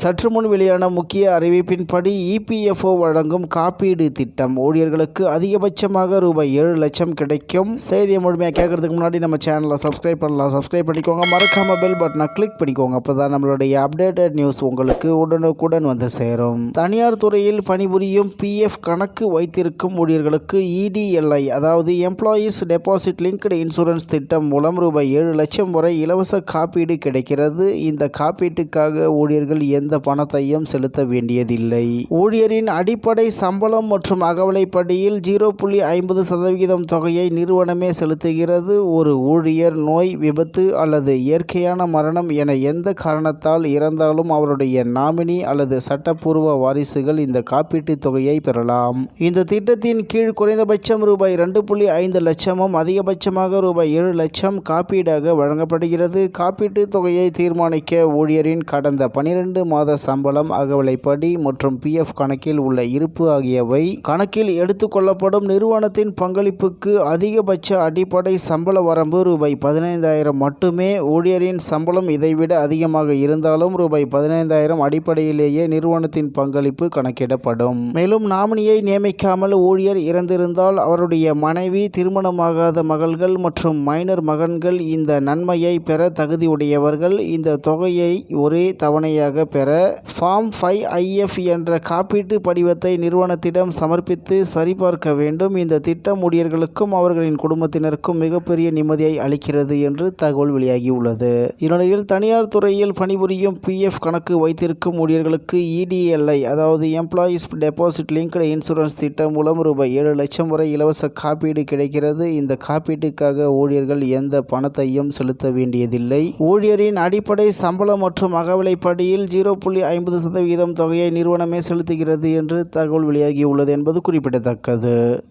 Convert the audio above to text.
சற்று முன் வெளியான முக்கிய அறிவிப்பின்படி இபிஎஃப்ஓ வழங்கும் காப்பீடு திட்டம். ஊழியர்களுக்கு அதிகபட்சமாக ரூபாய் ஏழு லட்சம் கிடைக்கும். செய்தியை முழுமையாக கேட்கறதுக்கு முன்னாடி நம்ம சேனலை சப்ஸ்கிரைப் பண்ணலாம். சப்ஸ்கிரைப் பண்ணிக்கோங்க. மறக்காம பெல் பட்டனை கிளிக் பண்ணிக்கோங்க. அப்பதான் நம்மளுடைய அப்டேட்டட் நியூஸ் உங்களுக்கு உடனுக்குடன் வந்து சேரும். தனியார் துறையில் பணிபுரியும் பிஎஃப் கணக்கு வைத்திருக்கும் ஊழியர்களுக்கு இடிஎல்ஐ அதாவது எம்ப்ளாயீஸ் டெபாசிட் லிங்க்டு இன்சூரன்ஸ் திட்டம் மூலம் ரூபாய் ஏழு லட்சம் வரை இலவச காப்பீடு கிடைக்கிறது. இந்த காப்பீட்டுக்காக ஊழியர்கள் எந்த பணத்தையும் செலுத்த வேண்டியதில்லை. ஊழியரின் அடிப்படை சம்பளம் மற்றும் அகவலைப்படியில் ஜீரோ புள்ளி ஐம்பது சதவிகிதம் தொகையை நிறுவனமே செலுத்துகிறது. ஒரு ஊழியர் நோய் விபத்து அல்லது இயற்கையான மரணம் என எந்த காரணத்தால் இறந்தாலும் அவருடைய நாமினி அல்லது சட்டப்பூர்வ வாரிசுகள் இந்த காப்பீட்டுத் தொகையை பெறலாம். இந்த திட்டத்தின் கீழ் குறைந்தபட்சம் ரூபாய் ரெண்டு புள்ளி ஐந்து லட்சமும் அதிகபட்சமாக ரூபாய் ஏழு லட்சம் காப்பீடாக வழங்கப்படுகிறது. காப்பீட்டுத் தொகையை தீர்மானிக்க ஊழியரின் கடந்த பனிரெண்டு மாத மாத சம்பளம் அகவலைப்படி மற்றும் பிஎஃப் கணக்கில் உள்ள இருப்பு ஆகியவை கணக்கில் எடுத்துக்கொள்ளப்படும் நிறுவனத்தின் பங்களிப்புக்கு அதிகபட்ச அடிப்படை சம்பள வரம்பு ரூபாய் பதினைந்தாயிரம் மட்டுமே. ஊழியரின் சம்பளம் இதைவிட அதிகமாக இருந்தாலும் ரூபாய் பதினைந்தாயிரம் அடிப்படையிலேயே நிறுவனத்தின் பங்களிப்பு கணக்கிடப்படும். மேலும் நாமினியை நியமிக்காமல் ஊழியர் இறந்திருந்தால் அவருடைய மனைவி திருமணமாகாத மகள்கள் மற்றும் மைனர் மகன்கள் இந்த நன்மையை பெற தகுதியுடையவர்கள் இந்த தொகையை ஒரே தவணையாக பெற பெற ஃபார்ம் ஃபைவ் ஐஎஃப் என்ற காப்பீட்டு படிவத்தை நிறுவனத்திடம் சமர்ப்பித்து சரிபார்க்க வேண்டும். இந்த திட்டம் ஊழியர்களுக்கும் அவர்களின் குடும்பத்தினருக்கும் மிகப்பெரிய நிம்மதியை அளிக்கிறது என்று தகவல் வெளியாகியுள்ளது. இந்நிலையில் தனியார் துறையில் பணிபுரியும் பிஎஃப் கணக்கு வைத்திருக்கும் ஊழியர்களுக்கு இடிஎல்ஐ அதாவது எம்ப்ளாயீஸ் டெபாசிட் லிங்க்டு இன்சூரன்ஸ் திட்டம் மூலம் ரூபாய் ஏழு லட்சம் வரை இலவச காப்பீடு கிடைக்கிறது. இந்த காப்பீட்டுக்காக ஊழியர்கள் எந்த பணத்தையும் செலுத்த வேண்டியதில்லை. ஊழியரின் அடிப்படை சம்பளம் மற்றும் அகவிலைப்படியில் ஜீரோ புள்ளி ஐம்பது சதவிகிதம் தொகையை நிறுவனமே செலுத்துகிறது என்று தகவல் வெளியாகியுள்ளது என்பது குறிப்பிடத்தக்கது.